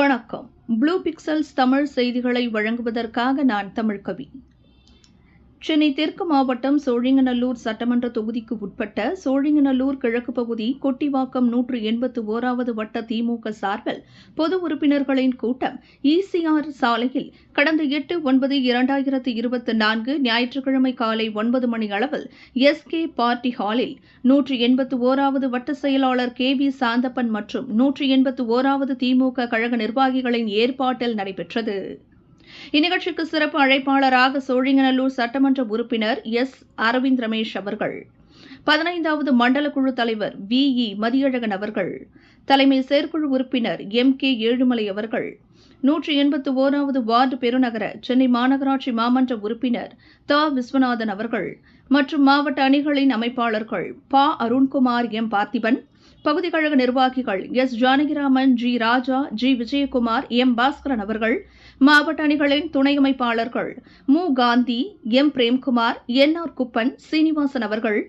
வணக்கம். Blue pixels Tamil செய்திகளை வழங்குவதற்காக நான் தமிழ்கவி சென்னை தெற்கு மாவட்டம் சோழிங்கநல்லூர் சட்டமன்ற தொகுதிக்கு உட்பட்ட சோழிங்கநல்லூர் கிழக்கு பகுதி கொட்டிவாக்கம் நூற்று எண்பத்து ஓராவது வட்ட திமுக சார்பில் பொது உறுப்பினர்களின் கூட்டம் இசிஆர் சாலையில் கடந்த எட்டு ஒன்பது இரண்டாயிரத்து இருபத்தி நான்கு ஞாயிற்றுக்கிழமை காலை ஒன்பது மணி அளவில் எஸ்கே பார்ட்டி ஹாலில் நூற்று எண்பத்து ஓராவது வட்ட செயலாளர் கே வி சாந்தப்பன் மற்றும் நூற்று எண்பத்து ஓராவது திமுக கழக நிர்வாகிகளின் ஏற்பாட்டில் நடைபெற்றது. இந்நிகழ்ச்சிக்கு சிறப்பு அழைப்பாளராக சோழிங்கநல்லூர் சட்டமன்ற உறுப்பினர் எஸ். அரவிந்த் ரமேஷ் அவர்கள். பதினைந்தாவது மண்டல குழு தலைவர் வி. இ. மதியழகன் அவர்கள். தலைமை செயற்குழு உறுப்பினர் எம். கே. ஏழுமலை அவர்கள். நூற்றி எண்பத்து ஓராவது வார்டு பெருநகர சென்னை மாநகராட்சி மாமன்ற உறுப்பினர் த. விஸ்வநாதன் அவர்கள் மற்றும் மாவட்ட அணிகளின் அமைப்பாளர்கள் ப. அருண்குமார் எம். பார்த்திபன் பகுதி கழக நிர்வாகிகள் S. Janakiraman G. Raja G. Vijayakumar M. Baskaran அவர்கள் மாவட்ட அணிகளின் துணை அமைப்பாளர்கள் மு. Gandhi M. Premkumar N. R. Kuppan Srinivasan அவர்கள்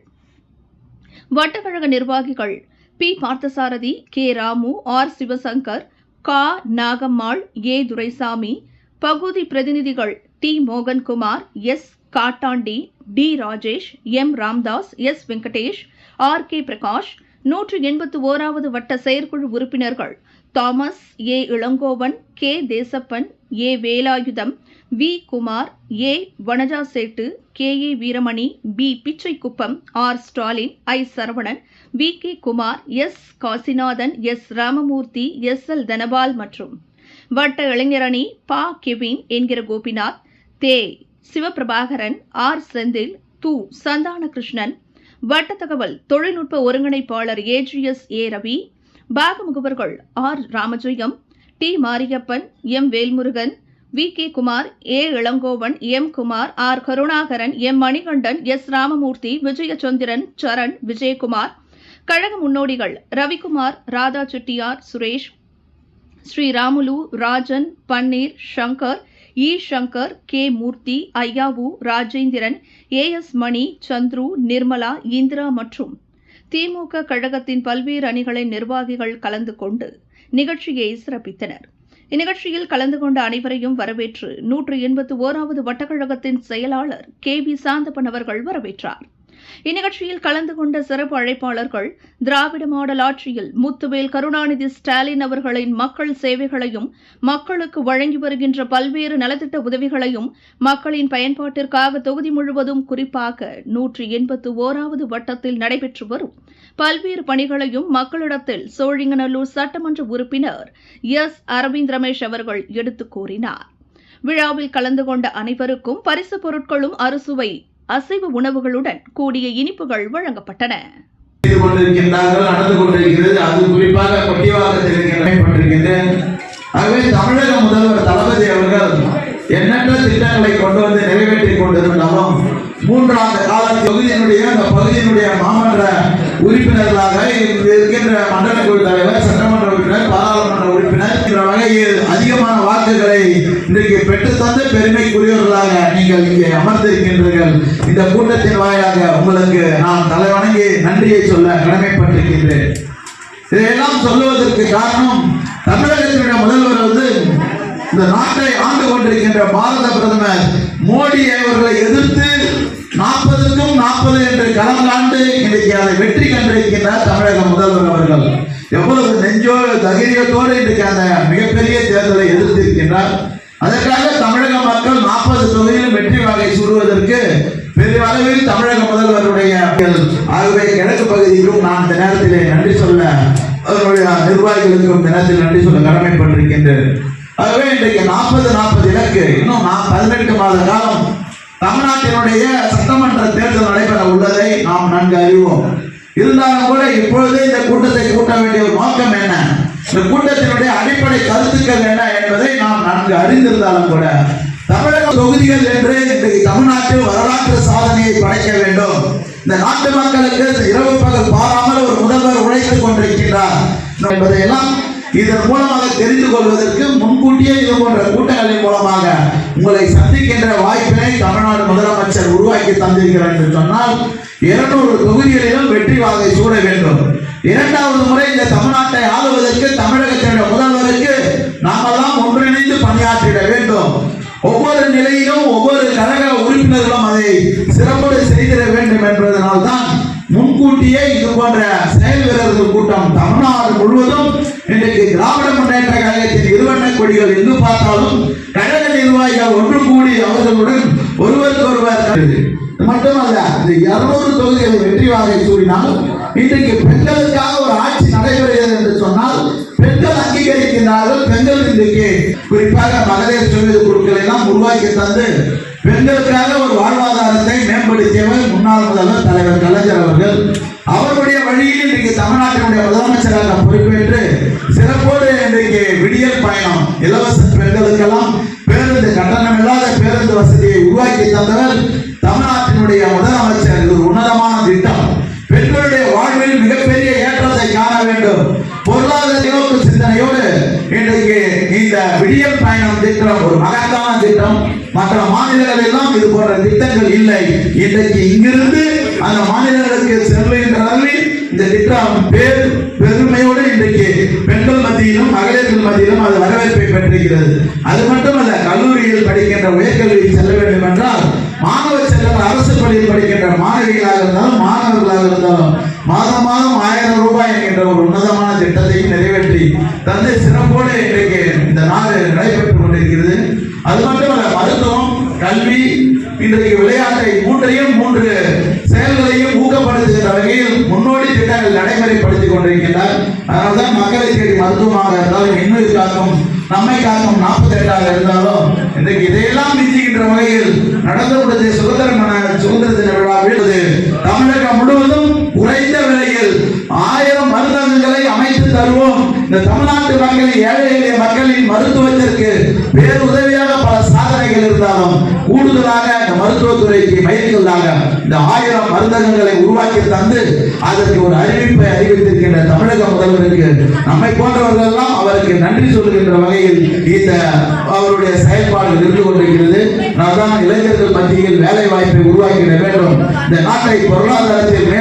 வட்டக்கழக நிர்வாகிகள் P. Parthasarathy K. Ramu R. Sivasankar கா. நாகம்மாள் ஏ. துரைசாமி பகுதி பிரதிநிதிகள் T. Mohankumar S. Kattandi T. Rajesh M. Ramdas S. Venkatesh R. K. Prakash நூற்று எண்பத்து ஓராவது வட்ட செயற்குழு உறுப்பினர்கள் Thomas A. Ilangovan K. Desappan A. Velayutham V. Kumar A. Vanaja Settu K. A. Veeramani P. Pichaikuppam R. Stalin I. Saravanan V. K. Kumar S. Kasinathan S. Ramamoorthy S. L. Dhanapal மற்றும் வட்ட இளைஞரணி பா. Kevin என்கிற கோபிநாத் தே. Sivaprabhakaran R. Senthil து. சந்தான கிருஷ்ணன் வட்ட தகவல் தொழில்நுட்ப ஒருங்கிணைப்பாளர் ஏஜிஎஸ் ஏ ரவி பாக முகவர்கள் R Ramajayam T Mariappan M Velmurugan V K Kumar A Ilangovan M Kumar R Karunakaran M Manikandan S Ramamoorthy Vijayachandran Saran Vijayakumar கழக முன்னோடிகள் ரவிக்குமார் ராதா செட்டியார் சுரேஷ் ஸ்ரீராமுலு ராஜன் பன்னீர் சங்கர் இ. Shankar K. Murthy Ayyavu Rajendran A. S. Mani Chandru Nirmala Indira மற்றும் திமுக கழகத்தின் பல்வேறு அணிகளின் நிர்வாகிகள் கலந்து கொண்டு நிகழ்ச்சியை சிறப்பித்தனர். இந்நிகழ்ச்சியில் கலந்து கொண்ட அனைவரையும் வரவேற்று நூற்று எண்பத்து ஓராவது வட்டக்கழகத்தின் செயலாளர் கே. வி. சாந்தப்பன் அவர்கள் வரவேற்றார். இந்நிகழ்ச்சியில் கலந்து கொண்ட சிறப்பு அழைப்பாளர்கள் திராவிட மாடல் ஆட்சியில் முத்துவேல் கருணாநிதி ஸ்டாலின் அவர்களின் மக்கள் சேவைகளையும் மக்களுக்கு வழங்கி வருகின்ற பல்வேறு நலத்திட்ட உதவிகளையும் மக்களின் பயன்பாட்டிற்காக தொகுதி முழுவதும் குறிப்பாக நூற்றி எண்பத்து ஓராவது வட்டத்தில் நடைபெற்று வரும். பல்வேறு பணிகளையும் மக்களிடத்தில் சோழிங்கநல்லூர் சட்டமன்ற உறுப்பினர் எஸ். அரவிந்த் ரமேஷ் அவர்கள் எடுத்துக் கூறினார். விழாவில் கலந்து கொண்ட அனைவருக்கும் பரிசுப் பொருட்களும் அறுசுவை அசைவ உணவுகளுடன் கூடிய இனிப்புகள் வழங்கப்பட்டன. கொண்டிருக்கின்றார்கள் நடந்து கொண்டிருக்கிறது அது குறிப்பாக கொட்டிவாக்கத்தில் ஆகவே தமிழக முதல்வர் தளபதி அவர்கள் எண்ணற்ற திட்டங்களை கொண்டு வந்து நிறைவேற்றிக் கொண்டிருந்தாலும் மூன்றாண்டு கால தொகுதியினுடைய அந்த பகுதியினுடைய மாமன்ற உறுப்பினர்களாக இருக்கின்ற மண்டல குழு தலைவர் சட்டமன்ற உறுப்பினர் பாராளுமன்ற உறுப்பினர் என்ற வகையில் அதிகமான வாக்குகளை இன்றைக்கு பெற்று தந்து பெருமைக்குரியவர்களாக நீங்கள் இங்கே அமர்ந்திருக்கின்றீர்கள். இந்த கூட்டத்தின் வாயிலாக உங்களுக்கு நான் தலைவணங்கி நன்றியை சொல்ல கடமைப்பட்டிருக்கின்றேன். இதையெல்லாம் சொல்லுவதற்கு காரணம் தமிழகத்தினுடைய முதல்வர் வந்து இந்த நாட்டை ஆண்டு கொண்டிருக்கின்ற பாரத பிரதமர் மோடி அவர்களை எதிர்த்து நாற்பதுக்கும் நாற்பது என்று களம் காண்டு இன்றைக்கு அதை வெற்றி கண்டிருக்கின்றார் தமிழக முதல்வர் அவர்கள். எவ்வளவு நெஞ்சோ தைரியத்தோடு இன்றைக்கு அந்த மிகப்பெரிய தேர்தலை எதிர்த்திருக்கின்றார். அதற்காக தமிழக மக்கள் நாற்பது தொகுதியிலும் வெற்றி வாகை சூடுவதற்கு பெரிய அளவில் தமிழக முதல்வருடைய ஆகவே கிழக்கு பகுதிக்கும் நான் இந்த நேரத்திலே நன்றி சொல்ல அவர்களுடைய நிர்வாகிகளுக்கும் இந்த நேரத்தில் நன்றி சொல்ல கடமைப்பட்டிருக்கின்றேன். ஆகவே இன்றைக்கு நாற்பது நாற்பது இலக்கு. இன்னும் நான் பதினெட்டு மாத காலம். தமிழ்நாட்டினுடைய சட்டமன்ற தேர்தல் நடைபெற உள்ளதை நாம் நன்கு அறிவோம். இருந்தாலும் கூட இப்பொழுதே இந்த கூட்டத்தை கூட்ட வேண்டிய ஒரு நோக்கம் என்ன? இந்த கூட்டத்தினுடைய அடிப்படை கருத்துக்கள் என்ன என்பதை நாம் நன்கு அறிந்திருந்தாலும் கூட தமிழக தொகுதிகள் என்று இன்றைக்கு தமிழ்நாட்டில் வரலாற்று சாதனையை படைக்க வேண்டும். இந்த நாட்டு மக்களுக்கு இரவு பகல் பாராமல் ஒரு முதல்வர் உழைத்துக் கொண்டிருக்கின்றார். என்பதையெல்லாம் இதன் மூலமாக தெரிந்து கொள்வதற்கு முன்கூட்டியே இது போன்ற கூட்டங்களின் மூலமாக உங்களை சந்திக்கின்ற வாய்ப்பினை தமிழ்நாடு முதலமைச்சர் உருவாக்கி தந்திருக்கிறார் என்று சொன்னால் இருநூறு தொகுதிகளிலும் வெற்றி வாகை சூட வேண்டும். இரண்டாவது முறை இந்த தமிழ்நாட்டை ஆளுவதற்கு தமிழகத்தினுடைய முதல்வருக்கு நாமெல்லாம் ஒன்றிணைந்து பணியாற்றிட வேண்டும். ஒவ்வொரு நிலையிலும் ஒவ்வொரு கழக உறுப்பினர்களும் அதை சிறப்போடு செய்திட வேண்டும் என்பதனால்தான் முன்கூட்டியே இது போன்ற செயல் வீரர்கள் கூட்டம் தமிழ்நாடு முழுவதும் இன்றைக்கு திராவிட முன்னேற்ற கழகத்தின் இருவண்ண கொடிகள் எங்கு பார்த்தாலும் கழக நிர்வாகிகள் ஒன்று கூடி அவர்களுடன் ஒருவருக்கொருவர் மட்டுமல்ல இந்த இருநூறு தொகுதிகளை வெற்றி வாகை சூடினால் இன்றைக்கு பெண்களுக்காக ஒரு ஆட்சி நடைபெறுகிறது என்று சொன்னால் பெண்கள் அங்கீகரிக்கின்றார்கள் பெண்கள் இன்றைக்கு குறிப்பாக மகளிர் சுய குழுக்களை எல்லாம் உருவாக்கி தந்து பெண்களுக்காக ஒரு வாழ்வாதாரத்தை மேம்படுத்தியவர் முன்னாள் முதல்வர் தலைவர் கலைஞர் அவர்கள் அவருடைய வழியில் இன்றைக்கு தமிழ்நாட்டினுடைய முதலமைச்சராக பொறுப்பேற்று சிறப்போடு இன்றைக்கு விடியல் பயணம் இலவச பெண்களுக்கெல்லாம் பேருந்து கட்டணம் இல்லாத பேருந்து வசதியை உருவாக்கி தந்தவர் தமிழ்நாட்டினுடைய முதலமைச்சர். இது ஒரு உன்னதமான திட்டம். விடியல் பயணம் திட்டம் ஒரு மகத்தான திட்டம். மற்ற மாநிலங்கள் எல்லாம் இது போன்ற திட்டங்கள் இல்லை. இன்றைக்கு இங்கிருந்து அந்த மாநிலங்களுக்கு செல்லுகின்ற அளவில் இந்த திட்டம் பேர் பெருமையோடு இன்றைக்கு பெண்கள் மத்தியிலும் மகளிர்கள் மத்தியிலும் அது வரவேற்பை பெற்றிருக்கிறது. அது மட்டுமல்ல கல்லூரியில் படிக்கின்ற உயர்கல்வியில் செல்ல வேண்டும் என்றால் மாணவ செல்வங்கள் அரசு பள்ளியில் படிக்கின்ற மாணவிகளாக இருந்தாலும் மாணவர்களாக இருந்தாலும் மாதம் மாதம் ஆயிரம் ரூபாய் என்கின்ற ஒரு உன்னதமான திட்டத்தையும் நிறைவேற்றி தந்தை சிறப்போடு கல்வி இன்றைக்கு விளையாட்டை மூன்றையும் மூன்று செயல்களையும் ஊக்கப்படுத்துகின்ற வகையில் முன்னோடி திட்டங்கள் நடைமுறைப்படுத்திக் கொண்டிருக்கின்றார் அதனால்தான் மக்களை தேடி மருத்துவமாக இருந்தாலும் இன்னுயிர் காக்கும் நம்மை காக்கும் நாற்பத்தி எட்டாக இருந்தாலும் இன்றைக்கு இதையெல்லாம் மிஞ்சுகின்ற வகையில் நடந்து கொண்டது சுதந்திர மன- சுதந்திர தின விழாவில் தமிழகம் முழுவதும் குறைந்த விலையில் ஆயிரம் மருந்தகங்களை அமைத்து தருவோம். இந்த தமிழ்நாட்டு மக்களின் ஏழை எளிய மக்களின் மருத்துவத்திற்கு பேருதவி பல சாதனைகள் இருந்தாலும் கூடுதலாக இந்த மருத்துவத்துறைக்கு மைல்களாக இந்த ஆயிரம் மருந்தகங்களை உருவாக்கி தந்து அதற்கு ஒரு அறிவிப்பை அறிவித்திருக்கின்ற தமிழக முதல்வருக்கு நம்மை போன்றவர்கள் எல்லாம் அவருக்கு நன்றி சொல்லுகின்ற வகையில் இந்த அவருடைய செயல்பாடு இருந்து கொண்டிருக்கிறது. அதான் இளைஞர்கள் மத்தியில் வேலை வாய்ப்பை உருவாக்கிட வேண்டும். இந்த நாட்டை பொருளாதாரத்தில்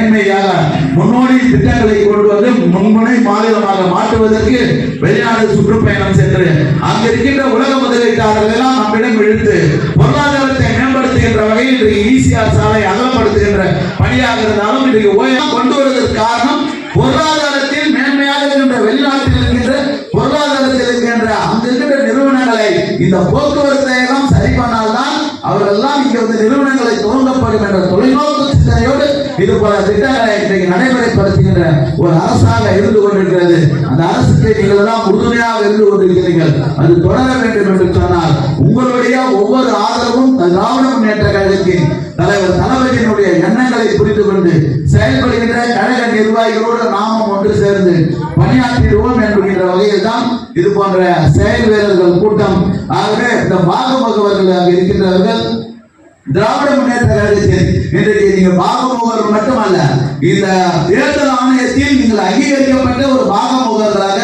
முன்னோடி திட்டங்களை கொண்டு வந்து முன்முனை மாநிலமாக மாற்றுவதற்கு வெளிநாடு சுற்றுப்பயணம் சென்று அங்க இருக்கின்ற உலக முதலீட்டாளர்கள் எல்லாம் நம்மிடம் இழுத்து பொருளாதாரத்தை மேம்படுத்துகின்ற வகையில் இன்றைக்கு ஈசிஆர் சாலை அகலப்படுத்துகின்ற பணியாக இருந்தாலும் இன்றைக்கு ஓயம் கொண்டு வருவதற்கு காரணம் பொருளாதாரத்தில் மேன்மையாக இருக்கின்ற வெளிநாட்டில் இருக்கின்ற பொருளாதாரத்தில் இருக்கின்ற அங்க இருக்கின்ற நிறுவனங்களை இந்த போக்குவரத்தை எல்லாம் சரி பண்ணால்தான் அவர்கள் எல்லாம் இங்கே வந்து நிறுவனங்களை துவங்கப்படும் என்ற தொலைநோக்கு சிந்தனையோடு இது போல திட்டங்களை இன்றைக்கு நடைமுறைப்படுத்துகின்ற ஒரு அரசாக இருந்து கொண்டிருக்கிறது. அந்த அரசுக்கு நீங்கள் தான் உறுதுணையாக இருந்து கொண்டிருக்கிறீர்கள். அது தொடர வேண்டும் என்று சொன்னால் உங்களுடைய ஒவ்வொரு ஆதரவும் திராவிட முன்னேற்ற கழகத்தின் தலைவர் தளபதியினுடைய எண்ணங்களை புரிந்து கொண்டு செயல்படுகின்ற கழக நிர்வாகிகளோடு நாமும் ஒன்று சேர்ந்து பணியாற்றிடுவோம் என்கின்ற வகையில் தான் இது போன்ற செயல் வீரர்கள் கூட்டம். ஆகவே இந்த பாகமுகவர்கள் அங்கு இருக்கின்றவர்கள் திராவிட முன்னேற்ற கழகத்தில் இன்றைக்கு நீங்க பாகமுகர் மட்டுமல்ல இந்த தேர்தல் ஆணையத்தில் நீங்கள் அங்கீகரிக்கப்பட்ட ஒரு பாகமுகர்களாக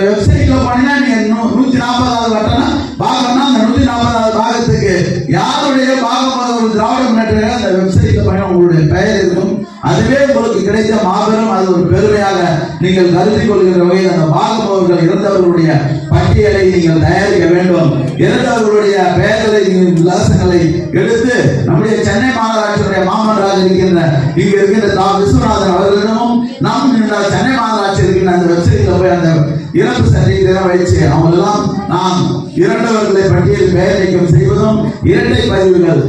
வெப்சைட்ல போனீங்கன்னா நீங்க நூத்தி நாற்பதாவது வட்டம்னா பாகம்னா அந்த நூத்தி நாற்பதாவது பாகத்துக்கு யாருடைய பாகமுகவர் திராவிட முன்னேற்ற அந்த வெப்சைட்ல போனா உங்களுடைய பெயர் இருக்கும். அதுவே உங்களுக்கு கிடைத்த மாபெரும் அது ஒரு பெருமையாக நீங்கள் கருதி கொள்கிற வகையில் அந்த பாகமுகர்கள் இறந்தவர்களுடைய பட்டியலை நீங்கள் தயாரிக்க வேண்டும். இறந்தவர்களுடைய பெயர்களை நீங்கள் விலாசங்களை எடுத்து நம்முடைய சென்னை மாநகராட்சியுடைய மாமன்றாக இருக்கின்ற இங்க இருக்கின்ற தா. விஸ்வநாதன் அவர்களிடமும் நாம் சென்னை மாநகராட்சி இருக்கின்ற அந்த வெப்சைட்ல போய் அந்த இறப்பு சர்டிபிகேட் வைச்சு அவங்கெல்லாம் நாம் இரண்டவர்களை பட்டியல் பெயர் நீக்கம் செய்வதும் இரட்டை பதிவுகள்.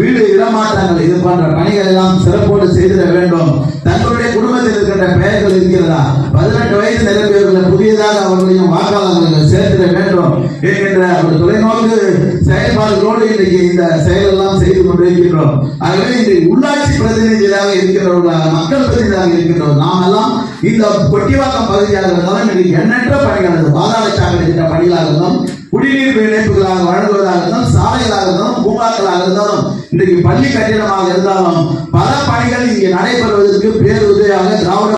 வீடு இடமாற்றங்கள் இது போன்ற பணிகள் எல்லாம் சிறப்போடு செய்திட வேண்டும். தங்களுடைய குடும்பத்தில் இருக்கின்ற பெயர்கள் இருக்கிறதா? பதினெட்டு வயது நிரம்பியவர்களை புதியதாக அவர்களையும் வாக்காளர்கள் சேர்த்திட வேண்டும் என்கின்ற ஒரு தொலைநோக்கு செயல்பாடுகளோடு இன்றைக்கு இந்த செயலெல்லாம் செய்து கொண்டிருக்கின்றோம். ஆகவே இன்றைக்கு உள்ளாட்சி பிரதிநிதிகளாக இருக்கின்றவர்களாக மக்கள் பிரதிநிதியாக இருக்கின்றோம். நாம் எல்லாம் இந்த கொட்டிவாக்கம் பகுதியாக இருந்தாலும் இன்றைக்கு எண்ணற்ற பணிகள் அந்த பாதாள சாக்கடை திட்ட பணிகளாக இருந்தாலும் குடிநீர் இணைப்புகளாக வழங்குவதாக இருந்தாலும் சாலைகளாக இருந்தாலும் பூங்காக்களாக இருந்தாலும் இன்றைக்கு பள்ளி கட்டிடமாக இருந்தாலும் பல பணிகள் இங்கே நடைபெறுவதற்கு பேருதவியாக திராவிட